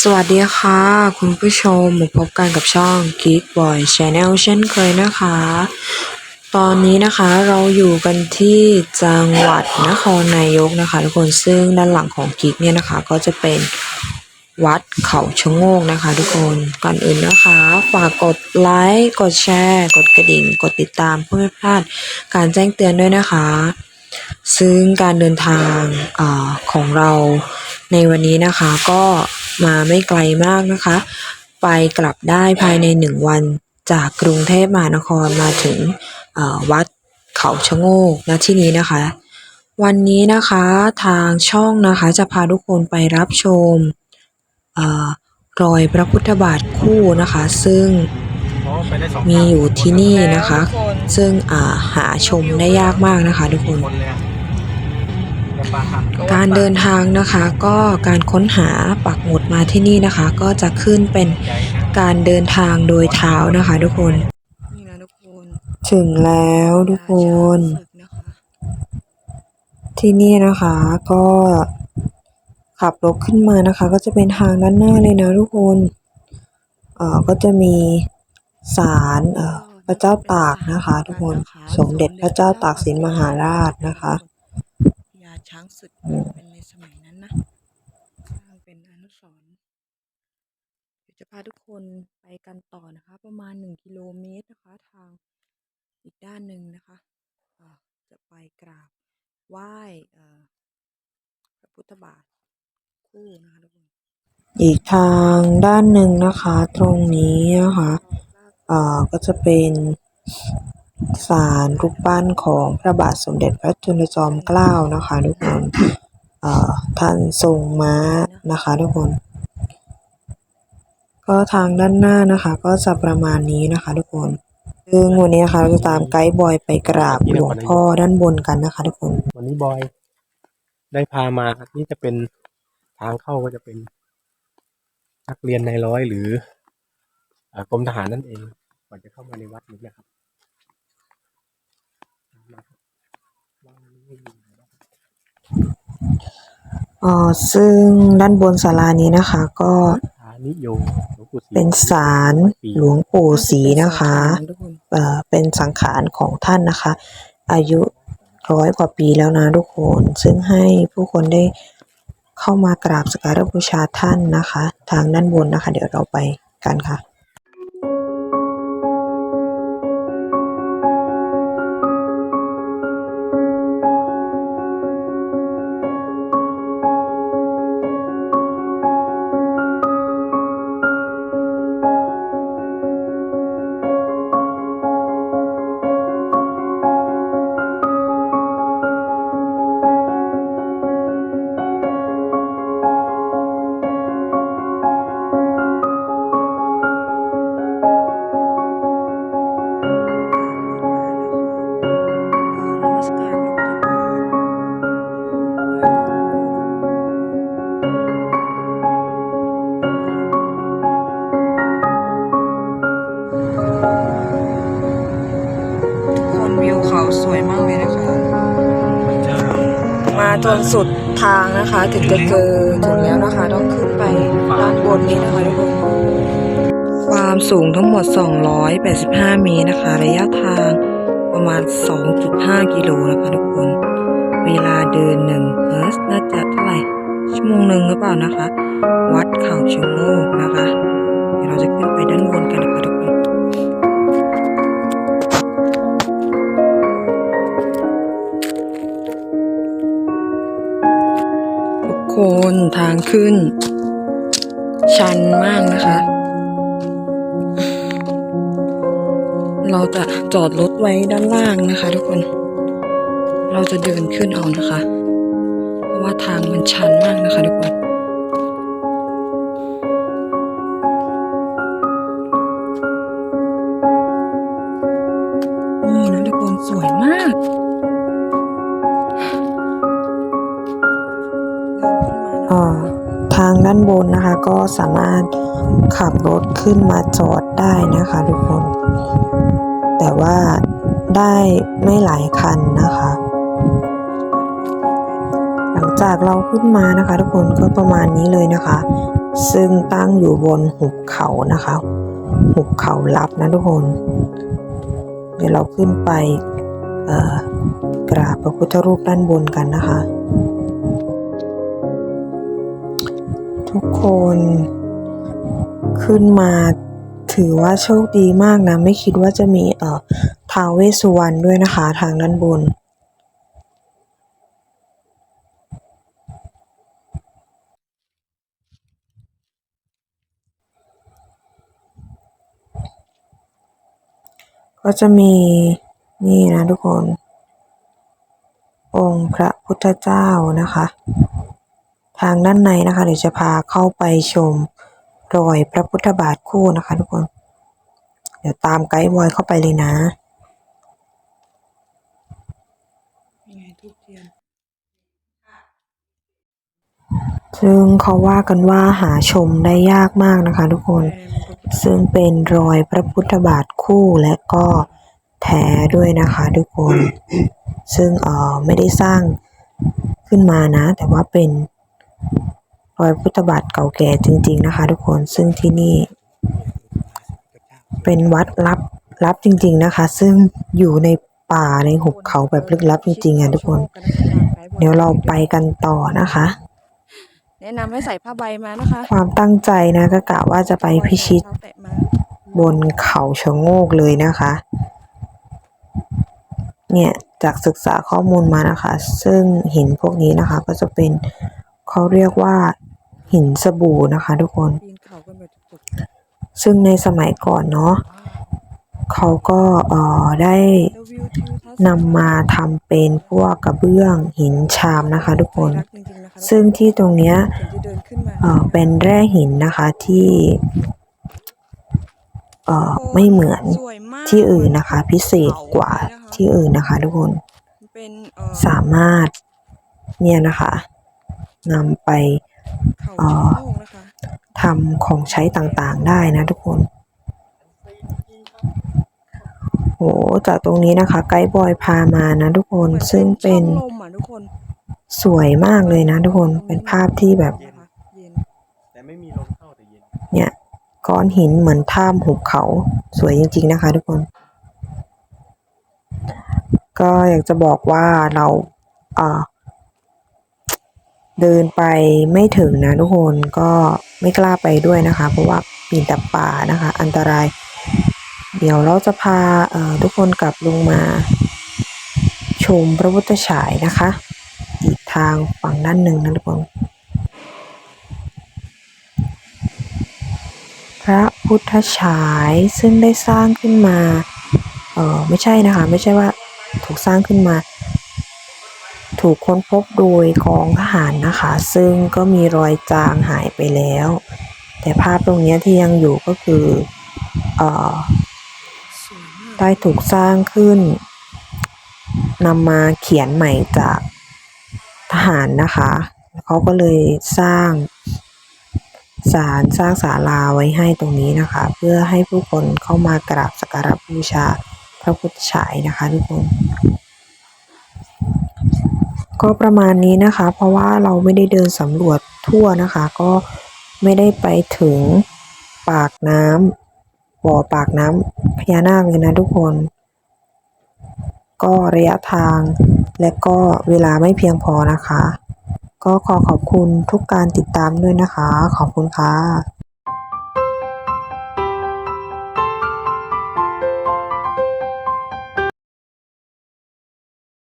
สวัสดีค่ะ คุณผู้ชมมาพบกันกับช่อง Geek Boy Channel เช่นเคยนะคะ ตอนนี้นะคะเราอยู่กันที่จังหวัดนครนายกนะคะทุกคนซึ่งด้านหลังของ Geek เนี่ยนะคะ ก็จะเป็นวัดเขาชะโงกนะคะ ทุกคนก่อนอื่นนะคะ ฝากกดไลค์กดแชร์ กดกระดิ่ง กดติดตามเพื่อไม่พลาดการแจ้งเตือนด้วยนะคะ ซึ่งการเดินทางอของเราในวันนี้นะคะก็ มาไม่ไกลมากนะคะ ไปกลับได้ภายในหนึ่งวันจากกรุงเทพมหานครมาถึงเอ่อวัดเขาชะโงกณที่นี้นะคะ วันนี้นะคะทางช่องนะคะจะพาทุกคนไปรับชมเอ่อรอยพระพุทธบาทคู่นะคะ ซึ่งมีอยู่ที่นี่นะคะ ซึ่งอ่าหาชมได้ยากมากนะคะทุกคน การเดินทางนะคะก็การค้นหาปักหมุดมาที่นี่นะคะ ก็จะขึ้นเป็นการเดินทางโดยเท้านะคะ ทุกคนนี่นะทุกคนถึงแล้วทุกคน ที่นี่นะคะก็ขับรถขึ้นมานะคะ ก็จะเป็นทางด้านหน้าเลยนะทุกคนเอ่อก็จะมีศาลเอ่อพระเจ้าตากนะคะ ทุกคนสมเด็จพระเจ้าตากสินมหาราชนะคะ ช้างศึกเป็นในสมัยนั้นนะสร้างเป็นอนุสรณ์เดี๋ยวจะพาทุกคนไปกันต่อนะคะ ประมาณหนึ่งกิโลเมตรนะคะ ทางอีกด้านหนึ่งนะคะจะไปกราบไหว้พระพุทธบาทคู่นะคะทุกคนอีกทางด้านหนึ่งนะคะ ตรงนี้นะคะก็จะเป็น ศาลรูปปั้นของพระบาทสมเด็จพระจุลจอมเกล้านะคะทุกคน เอ่อ ท่านทรงม้านะคะทุกคน ก็ทางด้านหน้านะคะก็จะประมาณนี้นะคะทุกคนซึ่งวันนี้นะคะเราจะตามไกด์บอยไปกราบหลวงพ่อด้านบนกันนะคะทุกคน วันนี้บอย ได้พามาครับนี่จะเป็นทางเข้าก็จะเป็น นักเรียนในร้อยหรืออ่ากรมทหารนั่นเองก่อนจะเข้ามาในวัดนี้นะครับว่านี่ เอ่อ ซึ่งด้านบนศาลานี้นะคะ ก็พานิโยหลวงปู่ศรีเป็นศาลหลวงปู่ศรีนะคะ ทุกคนเอ่อ เป็นสังขารของท่านนะคะ อายุร้อยกว่าปีแล้วนะทุกคน ซึ่งให้ผู้คนได้เข้ามากราบสักการะบูชาท่านนะคะ ทางด้านบนนะคะ เดี๋ยวเราไปกันค่ะ จนสุดทางนะคะ ถึงจะเจอถึงแล้วนะคะ ต้องขึ้นไปด้านบนนี้นะคะทุกคนความสูงทั้งหมด 285 เมตรนะคะ ระยะทางประมาณ 2.5 กิโลนะคะทุกคน เวลาเดินหนึ่งเฮิร์สน่าจะเท่าไหร่ ชั่วโมงหนึ่งหรือเปล่านะคะ วัดเขาชะโงกนะคะ เดี๋ยวเราจะขึ้นไปด้านบนกันนะคะทุกคนทุก นทางขึ้น ชันมากนะคะ เราจะจอดรถไว้ด้านล่างนะคะ ทุกคน เราจะเดินขึ้นเอานะคะ เพราะว่าทางมันชันมากนะคะ ทุกคนนี่นะทุกคนสวยมากางด้านบนนะคะ ก็สามารถขับรถขึ้นมาจอดได้นะคะทุกคน แต่ว่าได้ไม่หลายคันนะคะ หลังจากเราขึ้นมานะคะ ทุกคนก็ประมาณนี้เลยนะคะ ซึ่งตั้งอยู่บนหุบเขานะคะหุบเขาลับนะทุกคน เดี๋ยวเราขึ้นไปเอ่อกราบพระพุทธรูปด้านบนกันนะคะ ทุกคน ขึ้นมาถือว่าโชคดีมากนะ ไม่คิดว่าจะมีเอ่อทาวเวสุวรรณด้วยนะคะ ทางด้านบน ก็จะมีนี่นะทุกคน องค์พระพุทธเจ้านะคะ ทางด้านในนะคะเดี๋ยวจะพาเข้าไปชมรอยพระพุทธบาทคู่นะคะทุกคน เดี๋ยวตามไกด์บอยเข้าไปเลยนะซึ่งเขาว่ากันว่าหาชมได้ยากมากนะคะทุกคน ซึ่งเป็นรอยพระพุทธบาทคู่และก็แท้ด้วยนะคะทุกคน ซึ่งเออไม่ได้สร้างขึ้นมานะ แต่ว่าเป็น รอยพุทธบาทเก่าแก่จริง ๆ นะคะ ทุกคนซึ่งที่นี่ เป็นวัดลับลับจริง ๆนะคะ ซึ่งอยู่ในป่าในหุบเขาแบบลึกลับจริงๆอะทุกคน เดี๋ยวเราไปกันต่อนะคะ แนะนำให้ใส่ผ้าใบมานะคะความตั้งใจนะก็กะว่าจะไปพิชิตเท้าแตะมาบนเขาชะโงกเลยนะคะ เนี่ยจากศึกษาข้อมูลมานะคะ ซึ่งหินพวกนี้นะคะก็จะเป็น เขาเรียกว่าหินสบู่นะคะทุกคนปีนเขากันแบบจุกซึ่งในสมัยก่อนเนาะเขาก็เอ่อได้ๆแล้ววิวทิวทัศน์นำมาทำเป็นพวกกระเบื้องหินชามนะคะทุกคนรักจริงๆนะคะซึ่งที่ตรงเนี้ยถึงจะเดินขึ้นมาเอ่อเป็นแร่หินนะคะที่เอ่อไม่เหมือนสวยมากที่อื่นนะคะ พิเศษกว่าที่อื่นนะคะทุกคนเป็นเอ่อสามารถเนี่ยนะคะ นำไปเขาเอ่อโล่งนะคะทำของใช้ต่างๆได้นะทุกคนโหจากตรงนี้นะคะ ไกด์บอยพามานะทุกคนหมือซึ่งเป็นช่องลมอะทุกคนสวยมากเลยนะทุกคนเป็นภาพที่แบบนะคะเย็นแต่ไม่มีลมเข้าแต่เย็นเนี่ยก้อนหินเหมือนถ้ำหุบเขาสวยจริง ๆ นะคะ ทุกคน ก็อยากจะบอกว่าเราเอ่อ เดินไปไม่ถึงนะทุกคนก็ไม่กล้าไปด้วยนะคะ เพราะว่าปีนแต่ป่านะคะ อันตราย เดี๋ยวเราจะพาทุกคนกลับลงมา ชมพระพุทธฉายนะคะ อีกทางฝั่งด้านหนึ่งนะทุกคนพระพุทธฉายซึ่งได้สร้างขึ้นมาเออไม่ใช่นะคะ ไม่ใช่ว่าถูกสร้างขึ้นมา ถูกค้นพบโดยกองทหารนะคะ ซึ่งก็มีรอยจางหายไปแล้ว แต่ภาพตรงนี้ที่ยังอยู่ก็คืออได้ถูกสร้างขึ้นนำมาเขียนใหม่จากทหารนะคะ เขาก็เลยสร้างศาลสร้างศาลาไว้ให้ตรงนี้นะคะ เพื่อให้ผู้คนเข้ามากราบสักการะบูชาพระพุทธฉายนะคะทุกคน ก็ประมาณนี้นะคะ เพราะว่าเราไม่ได้เดินสำรวจทั่วนะคะ ก็ไม่ได้ไปถึงปากน้ำบ่อปากน้ำพญานาคเลยนะทุกคน ก็ระยะทางและก็เวลาไม่เพียงพอนะคะ ก็ขอขอบคุณทุกการติดตามด้วยนะคะ ขอบคุณค่ะ